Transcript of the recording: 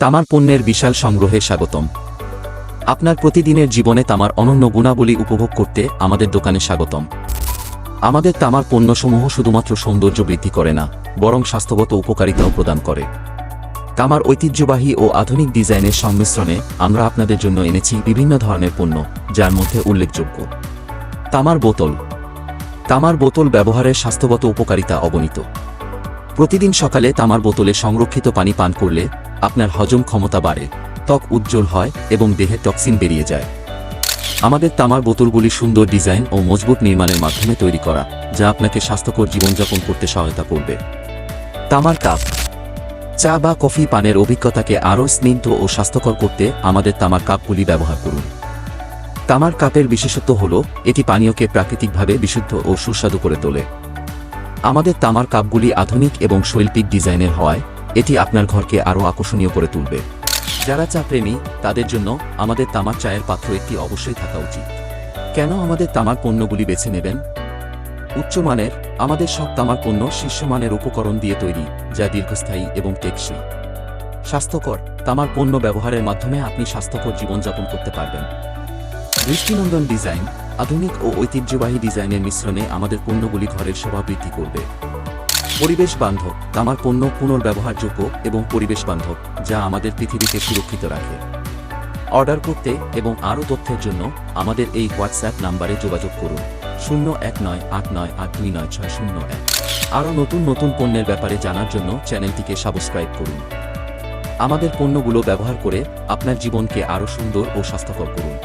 তামার পণ্যের বিশাল সংগ্রহে স্বাগতম। আপনার প্রতিদিনের জীবনে তামার অনন্য গুণাবলী উপভোগ করতে আমাদের দোকানে স্বাগতম। আমাদের তামার পণ্যসমূহ শুধুমাত্র সৌন্দর্য বৃদ্ধি করে না, বরং স্বাস্থ্যগত উপকারিতাও প্রদান করে। তামার ঐতিহ্যবাহী ও আধুনিক ডিজাইনের সংমিশ্রণে আমরা আপনাদের জন্য এনেছি বিভিন্ন ধরনের পণ্য, যার মধ্যে উল্লেখযোগ্য। তামার বোতল। তামার বোতল ব্যবহারের স্বাস্থ্যগত উপকারিতা অগণিত। প্রতিদিন সকালে তামার বোতলে সংরক্ষিত পানি পান করলে আপনার হজম ক্ষমতা বাড়ে, ত্বক উজ্জ্বল হয় এবং দেহে টক্সিন বেরিয়ে যায়। আমাদের তামার বোতলগুলি সুন্দর ডিজাইন ও মজবুত নির্মাণের মাধ্যমে তৈরি করা, যা আপনাকে স্বাস্থ্যকর জীবনযাপন করতে সহায়তা করবে। তামার কাপ। চা বা কফি পানের অভিজ্ঞতাকে আরও স্নিগ্ধ ও স্বাস্থ্যকর করতে আমাদের তামার কাপগুলি ব্যবহার করুন। তামার কাপের বিশেষত্ব হল, এটি পানীয়কে প্রাকৃতিকভাবে বিশুদ্ধ ও সুস্বাদু করে তোলে। আমাদের তামার কাপগুলি আধুনিক এবং শৈল্পিক ডিজাইনের হওয়ায়, এটি আপনার ঘরকে আরও আকর্ষণীয় করে তুলবে। যারা চা প্রেমী, তাদের জন্য আমাদের তামার চায়ের পাত্র একটি অবশ্যই থাকা উচিত। কেন আমাদের তামার পণ্যগুলি বেছে নেবেন? উচ্চমানের আমাদের সব তামার পণ্য শীর্ষমানের উপকরণ দিয়ে তৈরি, যা দীর্ঘস্থায়ী এবং টেকসই। স্বাস্থ্যকর, তামার পণ্য ব্যবহারের মাধ্যমে আপনি স্বাস্থ্যকর জীবনযাপন করতে পারবেন। দৃষ্টিনন্দন ডিজাইন আধুনিক ও ঐতিহ্যবাহী ডিজাইনের মিশ্রণে আমাদের পণ্যগুলি ঘরের শোভা বৃদ্ধি করবে। পরিবেশ বান্ধব, তামার পণ্য পুনর্ব্যবহারযোগ্য এবং পরিবেশ বান্ধব, যা আমাদের পৃথিবীকে সুরক্ষিত রাখে। অর্ডার করতে এবং আরও তথ্যের জন্য আমাদের এই হোয়াটসঅ্যাপ নাম্বারে যোগাযোগ করুন। শূন্য এক নয় আট নয় আট দুই নয় ছয় শূন্য এক। আরও নতুন নতুন পণ্যের ব্যাপারে জানার জন্য চ্যানেলটিকে সাবস্ক্রাইব করুন। আমাদের পণ্যগুলো ব্যবহার করে আপনার জীবনকে আরও সুন্দর ও স্বাস্থ্যকর করুন।